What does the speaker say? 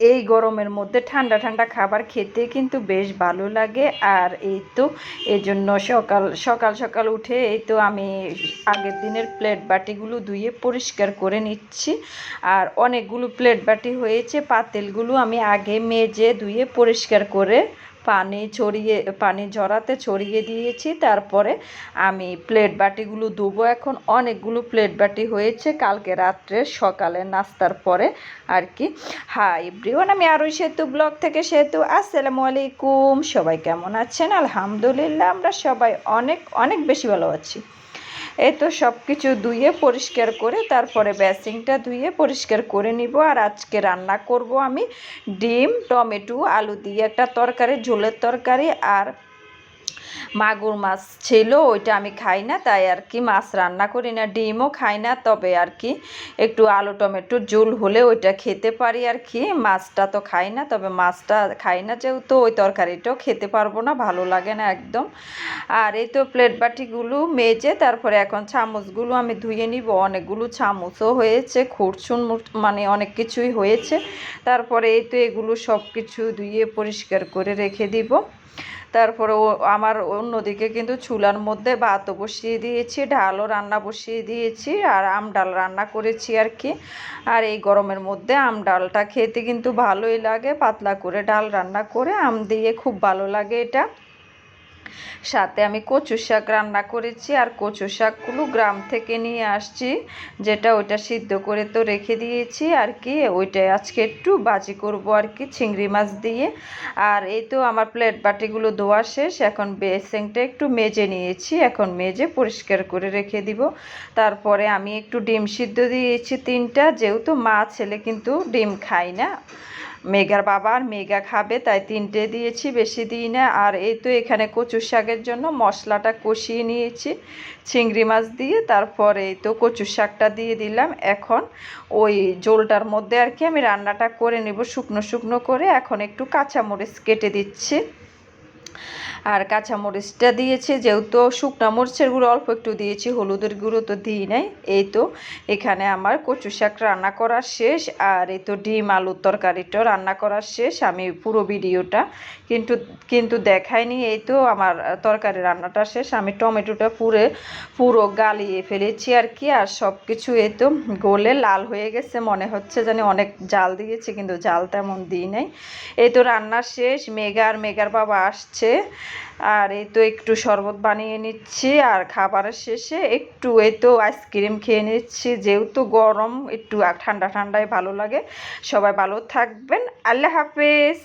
এই গরমের মধ্যে ঠান্ডা ঠান্ডা খাবার খেতে কিন্তু বেশ ভালো লাগে। আর এই তো এই জন্য সকাল সকাল সকাল উঠে এই তো আমি আগের দিনের প্লেট বাটিগুলো ধুয়ে পরিষ্কার করে নিচ্ছি। আর অনেকগুলো প্লেট বাটি হয়েছে, পাতেলগুলো আমি আগে মেজে ধুয়ে পরিষ্কার করে পানি ছড়িয়ে, পানি ঝরাতে ছড়িয়ে দিয়েছি। তারপরে আমি প্লেট বাটিগুলো ধুবো এখন। অনেকগুলো প্লেট বাটি হয়েছে কালকে রাত্রে, সকালে নাস্তার পরে আর কি। হাই ব্রিওয়ান আমি আরও সেতু ব্লগ থেকে সেতু। আসসালামু আলাইকুম। সবাই কেমন আছেন? আলহামদুলিল্লাহ, আমরা সবাই অনেক অনেক বেশি ভালো আছি। এই তো সব কিছু ধুয়ে পরিষ্কার করে তারপরে বেসিংটা ধুয়ে পরিষ্কার করে নিব। আর আজকে রান্না করব আমি ডিম, টমেটো, আলু দিয়ে একটা তরকারি, ঝোলের তরকারি আর মাগুর মাছ ছিল, ওইটা আমি খাই না, তাই আর কি মাছ রান্না করি না, ডিমও খাই না, তবে আর কি একটু আলু টমেটো ঝোল হলে ওইটা খেতে পারি আর কি, মাছটা তো খাই না, তবে মাছটা খাই না যেহেতু ওই তরকারিটাও খেতে পারব না, ভালো লাগে না একদম। আর এই তো প্লেট বাটিগুলো মেজে তারপরে এখন চামচগুলো আমি ধুয়ে নিব, অনেকগুলো চামচও হয়েছে খুরচুন মানে অনেক কিছুই হয়েছে। তারপরে এই তো এগুলো সব কিছু ধুয়ে পরিষ্কার করে রেখে দিব। তারপরে ও আমার অন্যদিকে কিন্তু চুলার মধ্যে ভাতও বসিয়ে দিয়েছি ডালও রান্না বসিয়ে দিয়েছি আর আম ডাল রান্না করেছি আর কি। আর এই গরমের মধ্যে আম ডালটা খেতে কিন্তু ভালোই লাগে, পাতলা করে ডাল রান্না করে আম দিয়ে খুব ভালো লাগে এটা। সাথে আমি কচু শাক রান্না করেছি আর কচু শাকগুলো গ্রাম থেকে নিয়ে আসছি, যেটা ওইটা সিদ্ধ করে তো রেখে দিয়েছি আর কি, ওইটাই আজকে একটু বাজি করব আর কি, চিংড়ি মাছ দিয়ে। আর এই তো আমার প্লেট বাটিগুলো ধোয়া শেষ, এখন বেসিংটা একটু মেজে নিয়েছি, এখন মেজে পরিষ্কার করে রেখে দিব। তারপরে আমি একটু ডিম সিদ্ধ দিয়েছি তিনটা, যেহেতু মা ছেলে কিন্তু ডিম খায় না। মেঘার বাবা আর মেঘা খাবে, তাই তিনটে দিয়েছি, বেশি দিই না। আর এই তো এখানে কচু শাকের জন্য মশলাটা কষিয়ে নিয়েছি, চিংড়ি মাছ দিয়ে, তারপরে এই তো কচু শাকটা দিয়ে দিলাম। এখন ওই জোলটার মধ্যে আর কি আমি রান্নাটা করে নেব, শুকনো শুকনো করে। এখন একটু কাঁচামরিচ কেটে দিচ্ছি। আর কাঁচামরিচটা দিয়েছি, যেহেতু শুকনো মরিচের গুঁড়ো অল্প একটু দিয়েছি, হলুদের গুঁড়ো তো দিই নাই। এই তো, এখানে আমার কচু শাক রান্না করা শেষ, আর এই তো ডিম আলুর তরকারিটাও রান্না করা শেষ, আমি পুরো ভিডিওটা কিন্তু কিন্তু দেখাইনি। এই তো আমার তরকারি রান্নাটা শেষ, আমি টমেটোটা পুরে, পুরো গালিয়ে ফেলেছি আর কি, আর সব কিছু এই তো গোলে লাল হয়ে গেছে, মনে হচ্ছে জানি অনেক জাল দিয়েছি, কিন্তু জাল তেমন দিই নাই। এই তো রান্না শেষ মেঘা আর মেঘার বাবা আসছে আর এই তো একটু শরবত বানিয়ে নিচ্ছি আর খাবারের শেষে একটু এই তো আইসক্রিম খেয়ে নিচ্ছি। যেহেতু গরম, একটু ঠান্ডা ঠান্ডায় ভালো লাগে। সবাই ভালো থাকবেন। আল্লাহ হাফেজ।